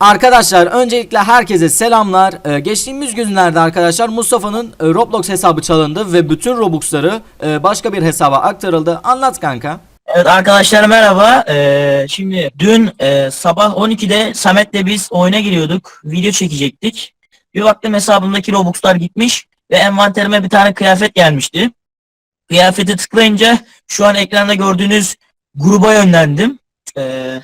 Arkadaşlar öncelikle herkese selamlar. Ee, geçtiğimiz günlerde arkadaşlar Mustafa'nın e, Roblox hesabı çalındı ve bütün Robux'ları e, başka bir hesaba aktarıldı. Anlat kanka. Evet arkadaşlar merhaba. Ee, şimdi dün e, sabah 12'de Samet'le biz oyuna giriyorduk. Video çekecektik. Bir baktım hesabımdaki Robux'lar gitmiş ve envanterime bir tane kıyafet gelmişti. Kıyafete tıklayınca şu an ekranda gördüğünüz gruba yönlendim. Ee,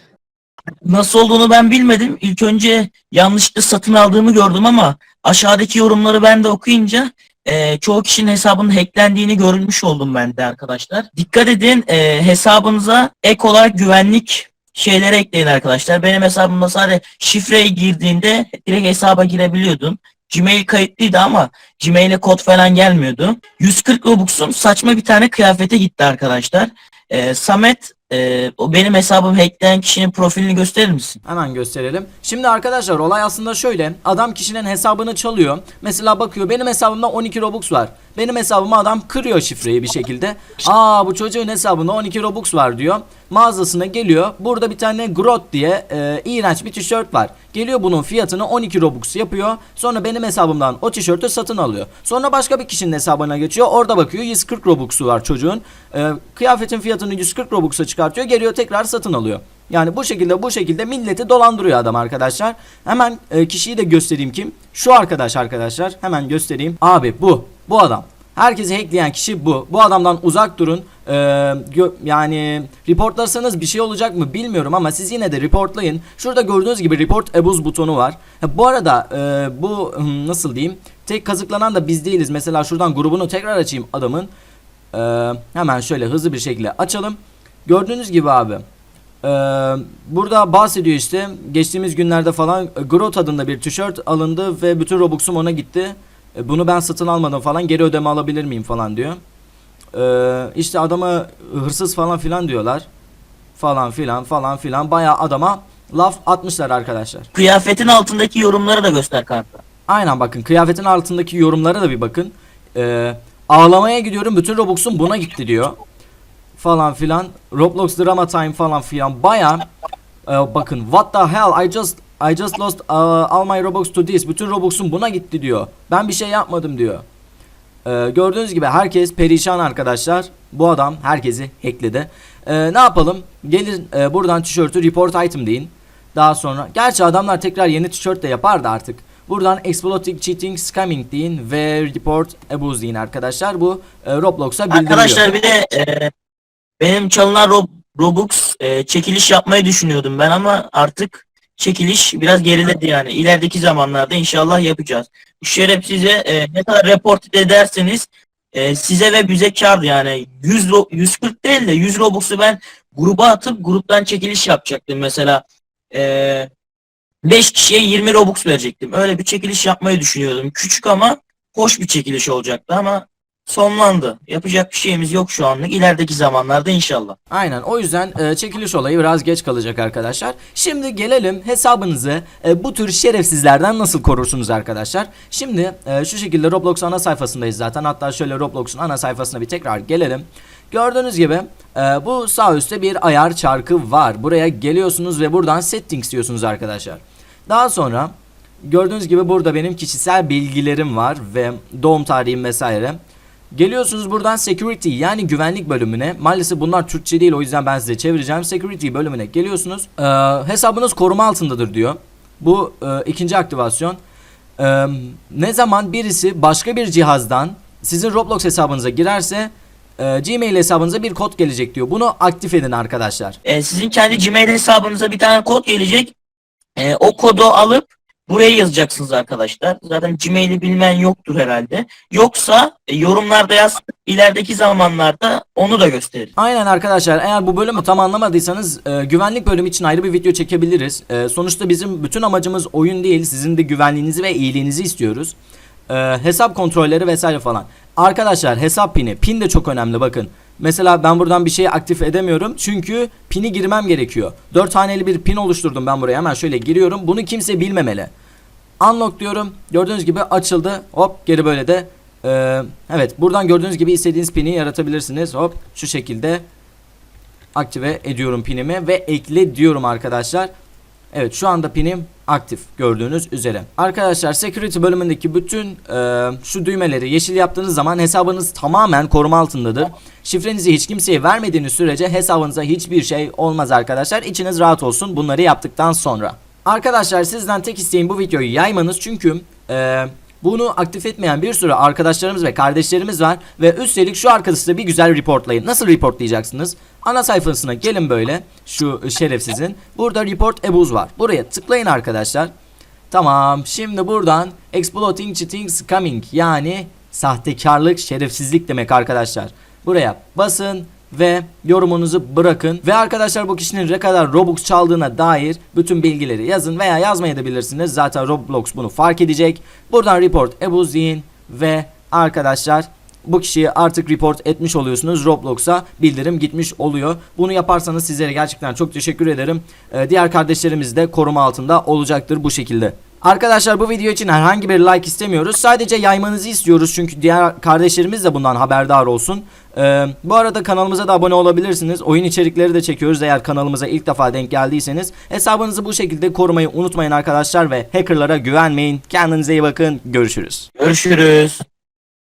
nasıl olduğunu ben bilmedim. İlk önce yanlışlıkla satın aldığımı gördüm ama aşağıdaki yorumları ben de okuyunca e, çoğu kişinin hesabının hacklendiğini görmüş oldum ben de arkadaşlar. Dikkat edin e, hesabınıza ek olarak güvenlik şeyleri ekleyin arkadaşlar. Benim hesabımda sadece şifreyi girdiğinde direkt hesaba girebiliyordun. Gmail kayıtlıydı ama Gmail'e kod falan gelmiyordu. 140 Robux'un saçma bir tane kıyafete gitti arkadaşlar. E, Samet e, o benim hesabım hackleyen kişinin profilini gösterir misin? Hemen gösterelim. Şimdi arkadaşlar olay aslında şöyle. Adam kişinin hesabını çalıyor. Mesela bakıyor benim hesabımda 12 Robux var. Benim hesabıma adam kırıyor şifreyi bir şekilde. Aa bu çocuğun hesabında 12 Robux var diyor. Mağazasına geliyor. Burada bir tane Grot diye e, iğrenç bir tişört var. Geliyor bunun fiyatını 12 Robux yapıyor. Sonra benim hesabımdan o tişörtü satın alıyor. Sonra başka bir kişinin hesabına geçiyor. Orada bakıyor 140 Robux'u var çocuğun. E, kıyafetin fiyatını 140 Robux'a çıkartıyor. Geliyor tekrar satın alıyor. Yani bu şekilde bu şekilde milleti dolandırıyor adam arkadaşlar. Hemen e, kişiyi de göstereyim kim? Şu arkadaş arkadaşlar. Hemen göstereyim. Abi bu. Bu adam. Herkesi hackleyen kişi bu. Bu adamdan uzak durun. Ee, yani reportlarsanız bir şey olacak mı bilmiyorum ama siz yine de reportlayın. Şurada gördüğünüz gibi report abuse butonu var. Ha, bu arada e, bu nasıl diyeyim? Tek kazıklanan da biz değiliz. Mesela şuradan grubunu tekrar açayım adamın. Ee, hemen şöyle hızlı bir şekilde açalım. Gördüğünüz gibi abi. Ee, burada bahsediyor işte geçtiğimiz günlerde falan e, Grot adında bir tişört alındı ve bütün Robux'um ona gitti. E, bunu ben satın almadım falan geri ödeme alabilir miyim falan diyor. Ee, işte adama hırsız falan filan diyorlar. Falan filan falan filan bayağı adama laf atmışlar arkadaşlar. Kıyafetin altındaki yorumları da göster kanka. Aynen bakın kıyafetin altındaki yorumlara da bir bakın. Ee, ağlamaya gidiyorum bütün Robux'um buna gitti diyor. Falan filan. Roblox drama time falan filan. Baya bakın what the hell I just I just lost uh, all my Robux to this. Bütün Robux'um buna gitti diyor. Ben bir şey yapmadım diyor. Ee, gördüğünüz gibi herkes perişan arkadaşlar. Bu adam herkesi hackledi. Ee, ne yapalım? Gelin e, buradan tişörtü report item deyin. Daha sonra gerçi adamlar tekrar yeni tişört de yapardı artık. Buradan exploiting, cheating, scamming deyin ve report abuse deyin arkadaşlar. Bu e, Roblox'a bildiriliyor. Arkadaşlar bir de e, benim çalınan Rob- Robux e, çekiliş yapmayı düşünüyordum ben ama artık çekiliş biraz geriledi yani. İlerideki zamanlarda inşallah yapacağız. Bu şeref size e, ne kadar report ederseniz e, size ve bize kar yani 100 ro- 140 değil de 100 Robux'u ben gruba atıp gruptan çekiliş yapacaktım mesela. E, 5 kişiye 20 Robux verecektim. Öyle bir çekiliş yapmayı düşünüyordum. Küçük ama hoş bir çekiliş olacaktı ama sonlandı. Yapacak bir şeyimiz yok şu anlık. İlerideki zamanlarda inşallah. Aynen o yüzden e, çekiliş olayı biraz geç kalacak arkadaşlar. Şimdi gelelim hesabınızı e, bu tür şerefsizlerden nasıl korursunuz arkadaşlar. Şimdi e, şu şekilde Roblox ana sayfasındayız zaten. Hatta şöyle Roblox'un ana sayfasına bir tekrar gelelim. Gördüğünüz gibi e, bu sağ üstte bir ayar çarkı var. Buraya geliyorsunuz ve buradan settings diyorsunuz arkadaşlar. Daha sonra gördüğünüz gibi burada benim kişisel bilgilerim var ve doğum tarihim vesaire. Geliyorsunuz buradan security yani güvenlik bölümüne. Maalesef bunlar Türkçe değil o yüzden ben size çevireceğim. Security bölümüne geliyorsunuz. Ee, hesabınız koruma altındadır diyor. Bu e, ikinci aktivasyon. Ee, ne zaman birisi başka bir cihazdan sizin Roblox hesabınıza girerse e, Gmail hesabınıza bir kod gelecek diyor. Bunu aktif edin arkadaşlar. E, sizin kendi Gmail hesabınıza bir tane kod gelecek. E, o kodu alıp buraya yazacaksınız arkadaşlar. Zaten Gmail'i bilmeyen yoktur herhalde. Yoksa e, yorumlarda yaz. İlerideki zamanlarda onu da gösterir. Aynen arkadaşlar eğer bu bölümü tam anlamadıysanız e, güvenlik bölümü için ayrı bir video çekebiliriz. E, sonuçta bizim bütün amacımız oyun değil sizin de güvenliğinizi ve iyiliğinizi istiyoruz. E, hesap kontrolleri vesaire falan. Arkadaşlar hesap pini pin de çok önemli bakın. Mesela ben buradan bir şeyi aktif edemiyorum çünkü pini girmem gerekiyor. 4 haneli bir pin oluşturdum ben buraya hemen şöyle giriyorum bunu kimse bilmemeli. Unlock diyorum. Gördüğünüz gibi açıldı. Hop geri böyle de ee, evet buradan gördüğünüz gibi istediğiniz pini yaratabilirsiniz. Hop şu şekilde aktive ediyorum pinimi ve ekle diyorum arkadaşlar. Evet şu anda pinim aktif gördüğünüz üzere. Arkadaşlar security bölümündeki bütün e, şu düğmeleri yeşil yaptığınız zaman hesabınız tamamen koruma altındadır. Şifrenizi hiç kimseye vermediğiniz sürece hesabınıza hiçbir şey olmaz arkadaşlar. İçiniz rahat olsun bunları yaptıktan sonra. Arkadaşlar sizden tek isteğim bu videoyu yaymanız çünkü e, bunu aktif etmeyen bir sürü arkadaşlarımız ve kardeşlerimiz var ve üstelik şu arkadaşı da bir güzel reportlayın. Nasıl reportlayacaksınız? Ana sayfasına gelin böyle şu şerefsizin. Burada report abuse var. Buraya tıklayın arkadaşlar. Tamam şimdi buradan exploiting cheating scamming yani sahtekarlık şerefsizlik demek arkadaşlar. Buraya basın ve yorumunuzu bırakın ve arkadaşlar bu kişinin ne kadar Robux çaldığına dair bütün bilgileri yazın veya yazmayabilirsiniz. Zaten Roblox bunu fark edecek. Buradan report abuse deyin ve arkadaşlar bu kişiyi artık report etmiş oluyorsunuz. Roblox'a bildirim gitmiş oluyor. Bunu yaparsanız sizlere gerçekten çok teşekkür ederim. Ee, diğer kardeşlerimiz de koruma altında olacaktır bu şekilde. Arkadaşlar bu video için herhangi bir like istemiyoruz. Sadece yaymanızı istiyoruz çünkü diğer kardeşlerimiz de bundan haberdar olsun. Ee, bu arada kanalımıza da abone olabilirsiniz. Oyun içerikleri de çekiyoruz eğer kanalımıza ilk defa denk geldiyseniz. Hesabınızı bu şekilde korumayı unutmayın arkadaşlar ve hackerlara güvenmeyin. Kendinize iyi bakın. Görüşürüz. Görüşürüz.